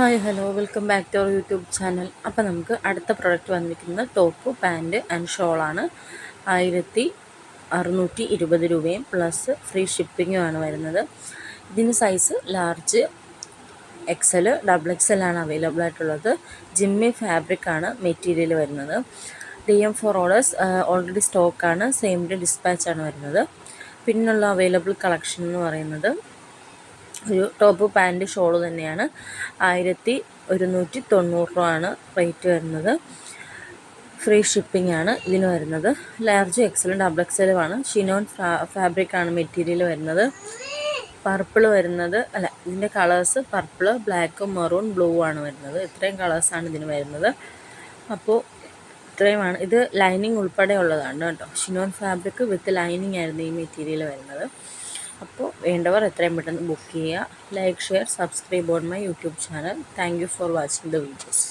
Hi hello welcome back to our YouTube channel അപ്പോൾ നമുക്ക് അടുത്ത പ്രൊഡക്റ്റ് വന്നിരിക്കുന്നത് ടോപ്പ് പാന്റ് ആൻഡ് ഷോളാണ് ആയിരത്തി അറുന്നൂറ്റി ഇരുപത് രൂപയും പ്ലസ് ഫ്രീ ഷിപ്പിങ്ങും ആണ് വരുന്നത്. ഇതിന് size large XL double XL ആണ് അവൈലബിൾ ആയിട്ടുള്ളത്. ജിമ്മി ഫാബ്രിക് ആണ് മെറ്റീരിയൽ വരുന്നത്. D M for orders already സ്റ്റോക്കാണ് സെയിം ഡേ ഡിസ്പാച്ച് ആണ് വരുന്നത്. പിന്നുള്ള അവൈലബിൾ കളക്ഷൻ എന്ന് പറയുന്നത് ഒരു ടോപ്പ് പാന്റ് ഷോൾ തന്നെയാണ്. ആയിരത്തി ഒരുന്നൂറ്റി തൊണ്ണൂറ് രൂപയാണ് റേറ്റ് വരുന്നത്. ഫ്രീ ഷിപ്പിംഗ് ആണ് ഇതിന് വരുന്നത്. ലാർജ് എക്സലും ഡബിൾ എക്സലുമാണ് ഷിനോൺ ഫാബ്രിക് ആണ് മെറ്റീരിയൽ വരുന്നത്. പർപ്പിൾ വരുന്നത് അല്ല ഇതിന്റെ colours purple black maroon blue ആണ് വരുന്നത്. ഇത്രയും കളേഴ്സാണ് ഇതിന് വരുന്നത്. അപ്പോൾ ഇത്രയുമാണ്. ഇത് ലൈനിങ് ഉൾപ്പെടെ ഉള്ളതാണ് കേട്ടോ. ഷിനോൺ ഫാബ്രിക് വിത്ത് ലൈനിങ് ആയിരുന്നു ഈ മെറ്റീരിയൽ വരുന്നത്. അപ്പോൾ വേണ്ടവർ എത്രയും പെട്ടെന്ന് ബുക്ക് ചെയ്യുക. Like share subscribe on my YouTube channel thank you for watching the videos